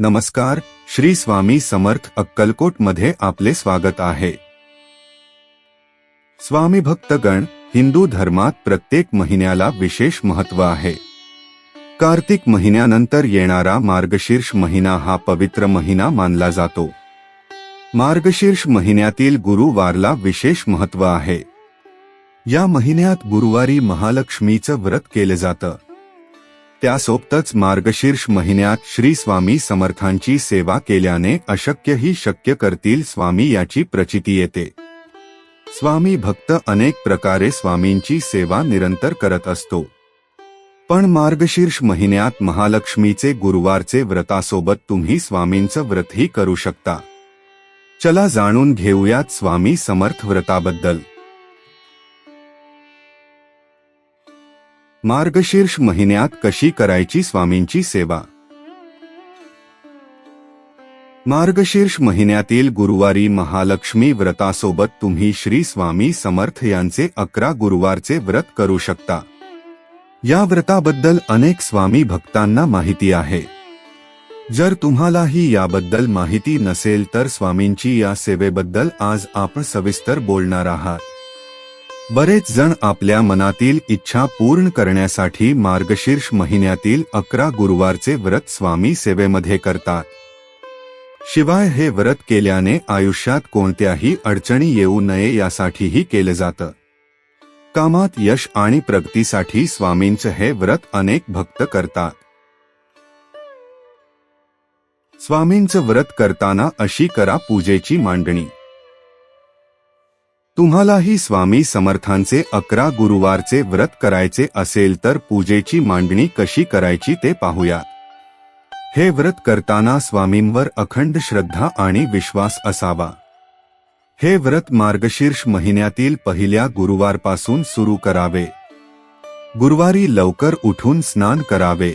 नमस्कार श्री स्वामी समर्थ अक्कलकोटमध्ये आपले स्वागत आहे. स्वामी भक्तगण हिंदू धर्मात प्रत्येक महिन्याला विशेष महत्त्व आहे. कार्तिक महिन्यानंतर येणारा मार्गशीर्ष महिना हा पवित्र महिना मानला जातो. मार्गशीर्ष महिन्यातील गुरुवारला विशेष महत्त्व आहे. या महिन्यात गुरुवारी महालक्ष्मीचं व्रत केले जातं. त्यासोबतच मार्गशीर्ष महिन्यात श्री स्वामी समर्थांची सेवा केल्याने अशक्यही शक्य करतील स्वामी याची प्रचिती येते. स्वामी भक्त अनेक प्रकारे स्वामींची सेवा निरंतर करत असतो. पण मार्गशीर्ष महिन्यात महालक्ष्मीचे गुरुवारचे व्रतासोबत तुम्ही स्वामींचं व्रतही करू शकता. चला जाणून घेऊयात स्वामी समर्थ व्रताबद्दल. मार्गशीर्ष महिन्यात कशी करायची स्वामींची सेवा? मार्गशीर्ष महिन्यातील गुरुवारी महालक्ष्मी व्रतासोबत तुम्ही श्री स्वामी समर्थ यांचे अकरा गुरुवारचे व्रत करू शकता. या व्रताबद्दल अनेक स्वामी भक्तांना माहिती आहे. जर तुम्हालाही याबद्दल माहिती नसेल तर स्वामींची या सेवेबद्दल आज आपण सविस्तर बोलणार आहात. बरेच जण आपल्या मनातील इच्छा पूर्ण करण्यासाठी मार्गशीर्ष महिन्यातील अकरा गुरुवारचे व्रत स्वामी सेवेमध्ये करतात. शिवाय हे व्रत केल्याने आयुष्यात कोणत्याही अडचणी येऊ नये यासाठीही केलं जातं. कामात यश आणि प्रगतीसाठी स्वामींचं हे व्रत अनेक भक्त करतात. स्वामींचं व्रत करताना अशी करा पूजेची मांडणी. तुम्हालाही स्वामी समर्थांचे अकरा गुरुवारचे व्रत करायचे असेल तर पूजेची मांडणी कशी करायची ते पाहूयात हे व्रत करताना स्वामींवर अखंड श्रद्धा आणि विश्वास असावा. हे व्रत मार्गशीर्ष महिन्यातील पहिल्या गुरुवारपासून सुरू करावे. गुरुवारी लवकर उठून स्नान करावे.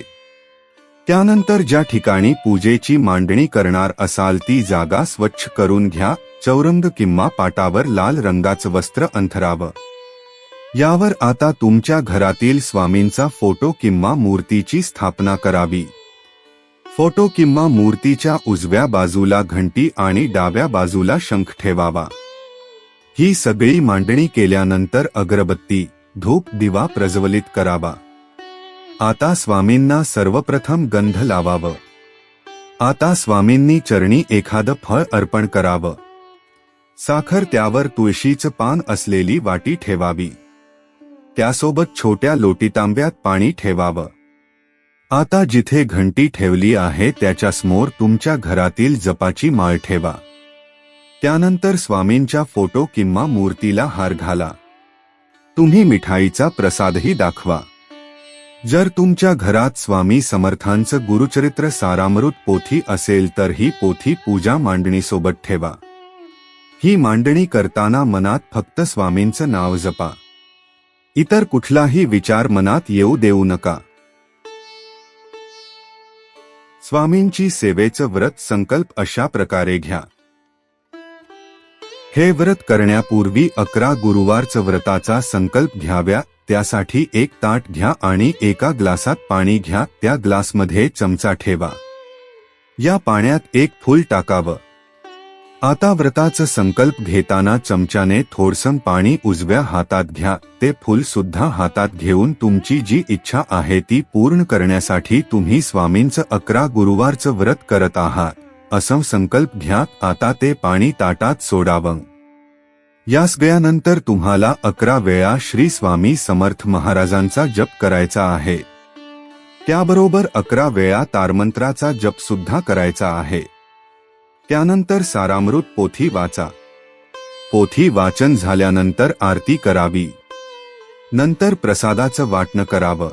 त्यानंतर ज्या ठिकाणी पूजेची मांडणी करणार असाल ती जागा स्वच्छ करून घ्या चौरंग किंवा पाटावर लाल रंगाचं वस्त्र अंथरावं. यावर आता तुमच्या घरातील स्वामींचा फोटो किंवा मूर्तीची स्थापना करावी. फोटो किंवा मूर्तीच्या उजव्या बाजूला घंटी आणि डाव्या बाजूला शंख ठेवावा. ही सगळी मांडणी केल्यानंतर अगरबत्ती धूप दिवा प्रज्वलित करावा. आता स्वामींना सर्वप्रथम गंध लावावं. आता स्वामींनी चरणी एखादं फळ अर्पण करावं. साखर त्यावर तुळशीचं पान असलेली वाटी ठेवावी. त्यासोबत छोट्या लोटीतांब्यात पाणी ठेवावं. आता जिथे घंटी ठेवली आहे त्याच्यासमोर तुमच्या घरातील जपाची माळ ठेवा. त्यानंतर स्वामींच्या फोटो किंवा मूर्तीला हार घाला. तुम्ही मिठाईचा प्रसादही दाखवा. जर तुमच्या घरात स्वामी समर्थांचं गुरुचरित्र सारामृत पोथी असेल तर ही पोथी पूजा मांडणीसोबत ठेवा. ही मांडणी करताना मनात फक्त स्वामींचं नाव जपा. इतर कुठलाही विचार मनात येऊ देऊ नका. स्वामींची सेवेचं व्रत संकल्प अशा प्रकारे घ्या. हे व्रत करण्यापूर्वी अकरा गुरुवारचं व्रताचा संकल्प घ्याव्या त्यासाठी एक ताट घ्या आणि एका ग्लासात पाणी घ्या त्या ग्लासमध्ये चमचा ठेवा. या पाण्यात एक फूल टाकावं. आता व्रताचं संकल्प घेताना चमच्याने थोडसं पाणी उजव्या हातात घ्या ते फुल सुद्धा हातात घेऊन तुमची जी इच्छा आहे ती पूर्ण करण्यासाठी तुम्ही स्वामींचं अकरा गुरुवारचं व्रत करत आहात असं संकल्प घ्या आता ते पाणी ताटात सोडावं. यासगळ्यानंतर तुम्हाला अकरा वेळा श्री स्वामी समर्थ महाराजांचा जप करायचा आहे. त्याबरोबर अकरा वेळा तारमंत्राचा जप सुद्धा करायचा आहे. त्यानंतर सारामृत पोथी वाचा. पोथी वाचन झाल्यानंतर आरती करावी. नंतर प्रसादाचं वाटणं करावं.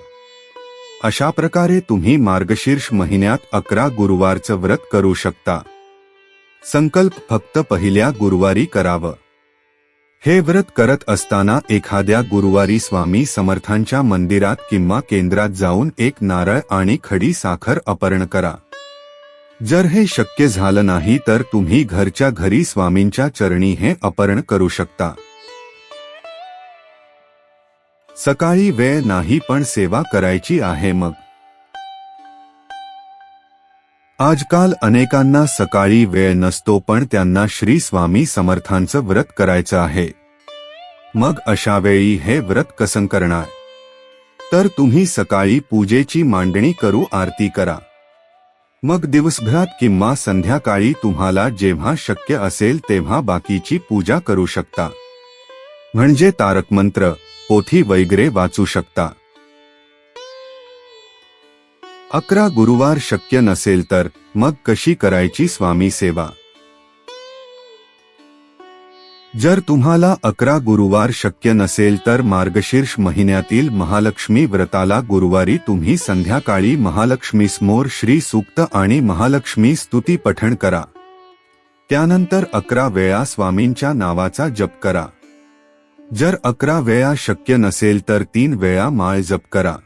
अशा प्रकारे तुम्ही मार्गशीर्ष महिन्यात अकरा गुरुवारचं व्रत करू शकता. संकल्प फक्त पहिल्या गुरुवारी करावं. हे व्रत करत असताना एखाद्या गुरुवारी स्वामी समर्थांच्या मंदिरात किंवा केंद्रात जाऊन एक नारळ आणि खडी साखर अपर्ण करा. जर हे शक्य झालं नाही तर तुम्ही घरच्या घरी स्वामींच्या चरणी हे अपहरण करू शकता. सकाळी वेळ नाही पण सेवा करायची आहे मग. आजकाल अनेकांना सकाळी वेळ नसतो पण त्यांना श्री स्वामी समर्थांचं व्रत करायचं आहे. मग अशा वेळी हे व्रत कसं करणार? तर तुम्ही सकाळी पूजेची मांडणी करू आरती करा. मग दिवसभरात किंवा संध्याकाळी तुम्हाला जेव्हा शक्य असेल तेव्हा बाकीची पूजा करू शकता. म्हणजे तारक मंत्र पोथी वगैरे वाचू शकता. अकरा गुरुवार शक्य नसेल तर मग कशी करायची स्वामी सेवा? जर तुम्हाला अकरा गुरुवार शक्य नसेल तर मार्गशीर्ष महिन्यातील महालक्ष्मी व्रताला गुरुवारी तुम्ही संध्याकाळी महालक्ष्मी स्मोर श्री सूक्त आणि महालक्ष्मी स्तुती पठण करा. त्यानंतर अकरा वेळा स्वामींच्या नावाचा जप करा. जर अकरा वेळा शक्य नसेल तर तीन वेळा माळ जप करा.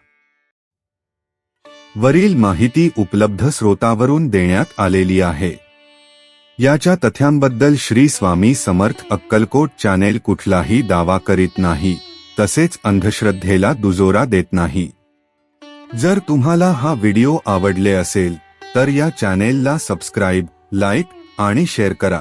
वरील माहिती उपलब्ध स्रोतावरून देण्यात आलेली आहे. याच्या तथ्यांबद्दल श्री स्वामी समर्थ अक्कलकोट चॅनेल कुठलाही दावा करीत नाही तसेच अंधश्रद्धेला दुजोरा देत नाही. जर तुम्हाला हा व्हिडिओ आवडले असेल तर या चॅनेलला सबस्क्राईब लाईक आणि शेअर करा.